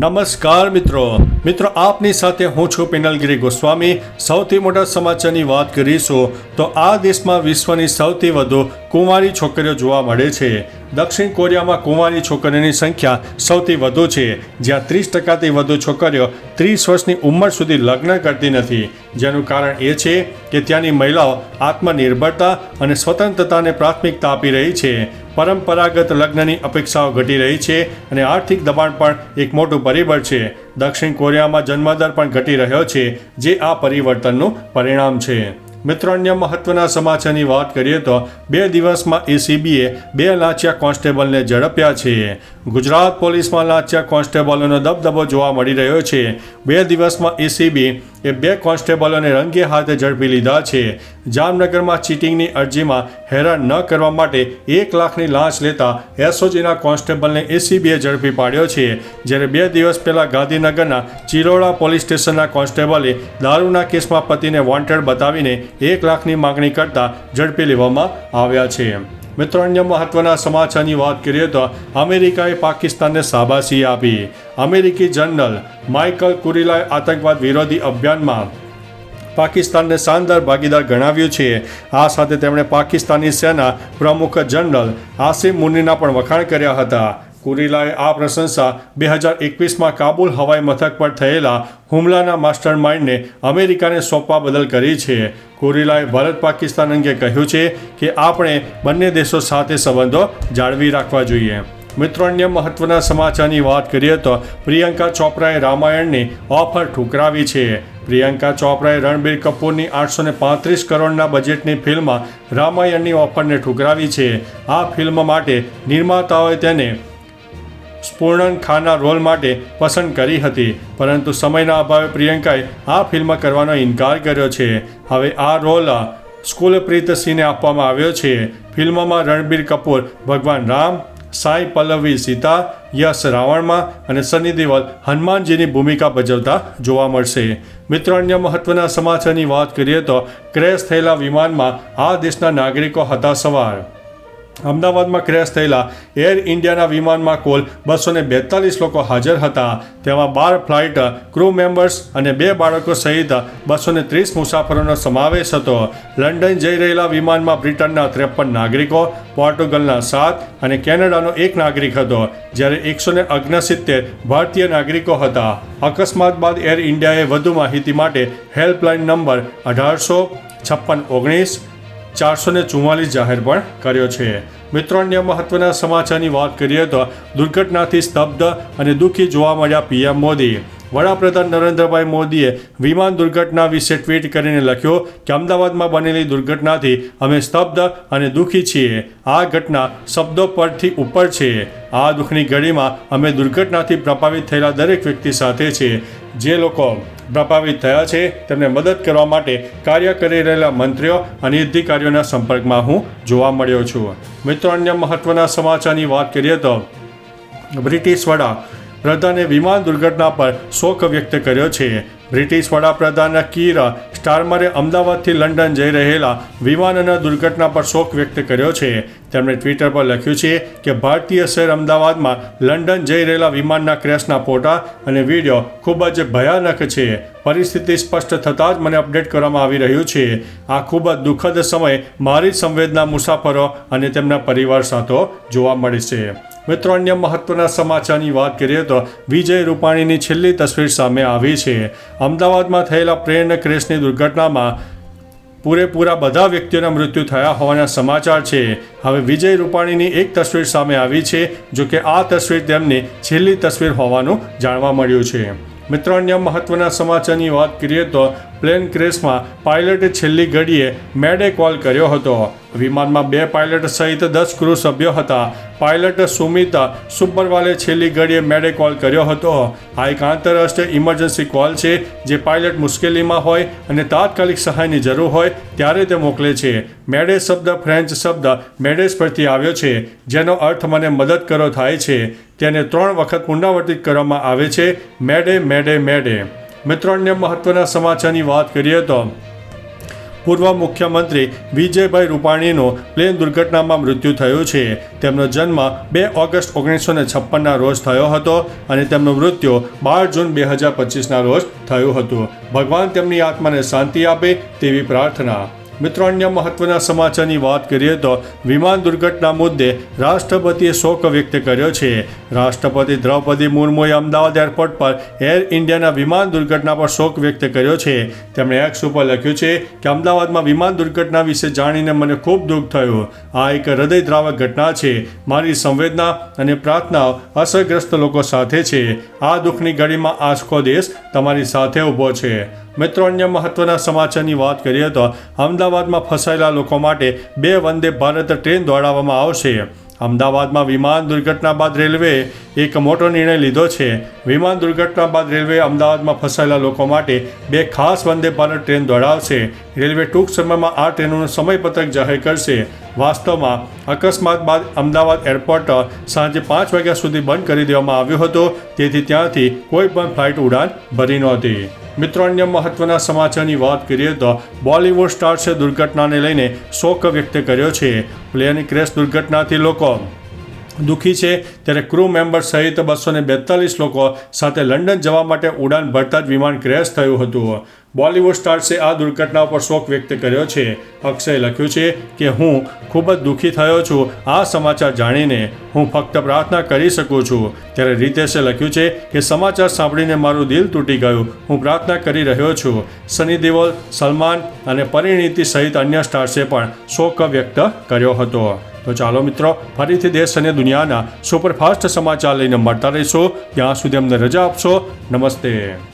નમસ્કાર મિત્રો. મિત્રો, આપની સાથે હું છું પિનલગીરી ગોસ્વામી. સૌથી મોટા સમાચારની વાત કરીશું તો આ દેશમાં વિશ્વની સૌથી વધુ કુંવારી છોકરીઓ જોવા મળે છે. દક્ષિણ કોરિયામાં કુંવારી છોકરીઓની સંખ્યા સૌથી વધુ છે. જ્યાં ત્રીસ ટકાથી વધુ છોકરીઓ ત્રીસ વર્ષની ઉંમર સુધી લગ્ન કરતી નથી. જેનું કારણ એ છે કે ત્યાંની મહિલાઓ આત્મનિર્ભરતા અને સ્વતંત્રતાને પ્રાથમિકતા આપી રહી છે. પરંપરાગત લગ્નની અપેક્ષાઓ ઘટી રહી છે અને આર્થિક દબાણ પણ એક મોટું પરિબળ છે. દક્ષિણ કોરિયામાં જન્મદર પણ ઘટી રહ્યો છે, જે આ પરિવર્તનનું પરિણામ છે. મિત્રો, અન્ય મહત્વના સમાચારની વાત કરીએ તો બે દિવસમાં એસીબીએ બે લાંચિયા કોન્સ્ટેબલને ઝડપ્યા છે. ગુજરાત પોલીસમાં લાંચિયા કોન્સ્ટેબલોનો દબદબો જોવા મળી રહ્યો છે. બે દિવસમાં એસીબી એ બે કોન્સ્ટેબલોને રંગે હાથે ઝડપી લીધા છે. જામનગરમાં ચીટિંગની અરજીમાં હેરાન ન કરવા માટે એક લાખની લાંચ લેતા એસઓજીના કોન્સ્ટેબલને એસીબીએ ઝડપી પાડ્યો છે. જ્યારે બે દિવસ પહેલાં ગાંધીનગરના ચિરોડા પોલીસ સ્ટેશનના કોન્સ્ટેબલે દારૂના કેસમાં પતિને વોન્ટેડ બતાવીને એક લાખની માગણી કરતા ઝડપી લેવામાં આવ્યા છે. મિત્રો, અન્ય મહત્વના સમાચારની વાત કરીએ તો અમેરિકાએ પાકિસ્તાનને શાબાશી આપી. અમેરિકી જનરલ માઇકલ કુરિલાએ આતંકવાદ વિરોધી અભિયાનમાં પાકિસ્તાનને શાનદાર ભાગીદાર ગણાવ્યું છે. આ સાથે તેમણે પાકિસ્તાની સેના પ્રમુખ જનરલ આસિમ મુનીના પણ વખાણ કર્યા હતા. કુરિલાએ આ પ્રશંસા બે હજાર એકવીસમાં કાબુલ હવાઈ મથક પર થયેલા હુમલાના માસ્ટર માઇન્ડને અમેરિકાને સોંપવા બદલ કરી છે. કુરિલાએ ભારત પાકિસ્તાન અંગે કહ્યું છે કે આપણે બંને દેશો સાથે સંબંધો જાળવી રાખવા જોઈએ. મિત્રો, અન્ય મહત્વના સમાચારની વાત કરીએ તો પ્રિયંકા ચોપરાએ રામાયણની ઓફર ઠુકરાવી છે. પ્રિયંકા ચોપરાએ રણબીર કપૂરની આઠસો ને પાંત્રીસ કરોડના બજેટની ફિલ્મ રામાયણની ઓફરને ઠુકરાવી છે. આ ફિલ્મ માટે નિર્માતાઓએ તેને સ્પૂર્ણન ખાનના રોલ માટે પસંદ કરી હતી. પરંતુ સમયના અભાવે પ્રિયંકાએ આ ફિલ્મ કરવાનો ઇનકાર કર્યો છે. હવે આ રોલ સ્કૂલપ્રીત સિંહને આપવામાં આવ્યો છે. ફિલ્મમાં રણબીર કપૂર, ભગવાન રામ, સાઈ પલ્લવી સીતા, યશ રાવણમાં અને સની દેવલ હનુમાનજીની ભૂમિકા ભજવતા જોવા મળશે. મિત્રો, અન્ય મહત્વના સમાચારની વાત કરીએ તો ક્રેશ થયેલા વિમાનમાં આ દેશના નાગરિકો હતા સવાર અમદાવાદમાં ક્રેશ થયેલા એર ઇન્ડિયાના વિમાનમાં કુલ બસો ને બેતાલીસ લોકો હાજર હતા. તેમાં બાર ફ્લાઇટ ક્રૂ મેમ્બર્સ અને બે બાળકો સહિત બસો ને ત્રીસ મુસાફરોનો સમાવેશ હતો. લંડન જઈ રહેલા વિમાનમાં બ્રિટનના ત્રેપન નાગરિકો, પોર્ટુગલના સાત અને કેનેડાનો એક નાગરિક હતો, જ્યારે એકસો ને અગ્નસિત્તેર ભારતીય નાગરિકો હતા. અકસ્માત બાદ એર ઇન્ડિયાએ વધુ માહિતી માટે હેલ્પલાઇન નંબર અઢારસો છપ્પન ઓગણીસ ચારસો ને ચુમ્માલીસ જાહેર પણ કર્યો છે. મિત્રો અન્ય મહત્વના સમાચારની વાત કરીએ તો દુર્ઘટનાથી સ્તબ્ધ અને દુઃખી જોવા મળ્યા પીએમ મોદી. વડાપ્રધાન નરેન્દ્રભાઈ મોદીએ વિમાન દુર્ઘટના વિશે ટ્વીટ કરીને લખ્યો કે અમદાવાદમાં બનેલી દુર્ઘટનાથી અમે સ્તબ્ધ અને દુઃખી છીએ. આ ઘટના શબ્દો પરથી ઉપર છે. આ દુઃખની ઘડીમાં અમે દુર્ઘટનાથી પ્રભાવિત થયેલા દરેક વ્યક્તિ સાથે છીએ જે લોકો પ્રભાવિત થયા છે, તેમને મદદ કરવા માટે કાર્ય કરી રહેલા મંત્રીઓ અને અધિકારીઓના સંપર્કમાં હું જોવા મળ્યો છું. મિત્રો, અન્ય મહત્વના સમાચારની વાત કરીએ તો બ્રિટિશ વડા પ્રધાને વિમાન દુર્ઘટના પર શોક વ્યક્ત કર્યો છે. બ્રિટિશ વડાપ્રધાન કીર સ્ટારમરે અમદાવાદથી લંડન જઈ રહેલા વિમાનના દુર્ઘટના પર શોક વ્યક્ત કર્યો છે. તેમણે ટ્વિટર પર લખ્યું છે કે ભારતીય શહેર અમદાવાદમાં લંડન જઈ રહેલા વિમાનના ક્રેશના ફોટા અને વીડિયો ખૂબ જ ભયાનક છે. પરિસ્થિતિ સ્પષ્ટ થતાં જ મને અપડેટ કરવામાં આવી રહ્યું છે. આ ખૂબ જ દુઃખદ સમય મારી સંવેદના મુસાફરો અને તેમના પરિવાર સાથે જોવા મળે છે. મિત્રો, અન્ય મહત્વના સમાચારની વાત કરીએ તો વિજય રૂપાણીની છેલ્લી તસવીર સામે આવી છે. અમદાવાદમાં થયેલા પ્લેન ક્રેશની દુર્ઘટનામાં પૂરેપૂરા બધા વ્યક્તિઓના મૃત્યુ થયા હોવાના સમાચાર છે. હવે વિજય રૂપાણીની એક તસવીર સામે આવી છે, જો કે આ તસવીર તેમની છેલ્લી તસવીર હોવાનું જાણવા મળ્યું છે. મિત્રો, અન્ય મહત્વના સમાચારની વાત કરીએ તો પ્લેન ક્રેશમાં પાયલટે છેલ્લી ઘડીએ મેડે કોલ કર્યો હતો. વિમાનમાં બે પાયલટ સહિત દસ ક્રૂ સભ્યો હતા. પાયલટ સુમિતા સુપરવાલે છેલ્લી ઘડીએ મેડે કોલ કર્યો હતો. આ એક આંતરરાષ્ટ્રીય ઇમરજન્સી કોલ છે જે પાયલટ મુશ્કેલીમાં હોય અને તાત્કાલિક સહાયની જરૂર હોય ત્યારે તે મોકલે છે. મેડે શબ્દ ફ્રેન્ચ શબ્દ મેડેસ પરથી આવ્યો છે, જેનો અર્થ મને મદદ કરો થાય છે. તેને ત્રણ વખત પુનરાવર્તિત કરવામાં આવે છે. મેડે મેડે મેડે. મિત્રો, અન્ય મહત્વના સમાચારની વાત કરીએ તો પૂર્વ મુખ્યમંત્રી વિજયભાઈ રૂપાણીનું પ્લેન દુર્ઘટનામાં મૃત્યુ થયું છે. તેમનો જન્મ બે ઓગસ્ટ ઓગણીસો ને છપ્પનના રોજ થયો હતો અને તેમનું મૃત્યુ બાર જૂન બે હજાર પચીસના રોજ થયું હતું. ભગવાન તેમની આત્માને શાંતિ આપે તેવી પ્રાર્થના મિત્રો, અન્ય મહત્વના સમાચારની વાત કરીએ તો વિમાન દુર્ઘટના મુદ્દે રાષ્ટ્રપતિએ શોક વ્યક્ત કર્યો છે. રાષ્ટ્રપતિ દ્રૌપદી મુર્મુએ અમદાવાદ એરપોર્ટ પર એર ઇન્ડિયાના વિમાન દુર્ઘટના પર શોક વ્યક્ત કર્યો છે. તેમણે એક્સ ઉપર લખ્યું છે કે, અમદાવાદમાં વિમાન દુર્ઘટના વિશે જાણીને મને ખૂબ દુઃખ થયું. આ એક હૃદયદ્રાવક ઘટના છે. મારી સંવેદના અને પ્રાર્થનાઓ અસરગ્રસ્ત લોકો સાથે છે. આ દુઃખની ઘડીમાં આખો દેશ તમારી સાથે ઊભો છે. મિત્રો, અન્ય મહત્વના સમાચારની વાત કરીએ તો અમદાવાદમાં ફસાયેલા લોકો માટે બે વંદે ભારત ટ્રેન દોડાવવામાં આવશે. અમદાવાદમાં વિમાન દુર્ઘટના બાદ રેલવેએ એક મોટો નિર્ણય લીધો છે. વિમાન દુર્ઘટના બાદ રેલવે અમદાવાદમાં ફસાયેલા લોકો માટે બે ખાસ વંદે ભારત ટ્રેન દોડાવશે. રેલવે ટૂંક સમયમાં આ ટ્રેનોનું સમયપત્રક જાહેર કરશે. વાસ્તવમાં અકસ્માત બાદ અમદાવાદ એરપોર્ટ સાંજે પાંચ વાગ્યા સુધી બંધ કરી દેવામાં આવ્યું હતું. તેથી ત્યાંથી કોઈ પણ ફ્લાઇટ ઉડાન ભરી નહોતી. મિત્રો અન્ય મહત્વના સમાચારની વાત કરીએ તો બોલિવૂડ સ્ટાર્સે દુર્ઘટનાને લઈને શોક વ્યક્ત કર્યો છે. પ્લેન ક્રેશ દુર્ઘટનાથી લોકો દુઃખી છે. ત્યારે ક્રૂ મેમ્બર સહિત બસો ને બેતાલીસ લોકો સાથે લંડન જવા માટે ઉડાન ભરતા જ વિમાન ક્રેશ થયું હતું. બોલિવૂડ સ્ટાર્સે આ દુર્ઘટના પર શોક વ્યક્ત કર્યો છે. અક્ષય લખ્યું છે કે હું ખૂબ જ દુઃખી થયો છું. આ સમાચાર જાણીને હું ફક્ત પ્રાર્થના કરી શકું છું. ત્યારે રીતેશે લખ્યું છે કે સમાચાર સાંભળીને મારું દિલ તૂટી ગયું. હું પ્રાર્થના કરી રહ્યો છું. સની દેઓલ, સલમાન અને પરિણીતિ સહિત અન્ય સ્ટાર્સે પણ શોક વ્યક્ત કર્યો હતો. તો ચાલો મિત્રો, ફરીથી દેશ અને દુનિયાના સુપરફાસ્ટ સમાચાર લઈને મળતા રહીશું. ત્યાં સુધી અમને રજા આપશો. નમસ્તે.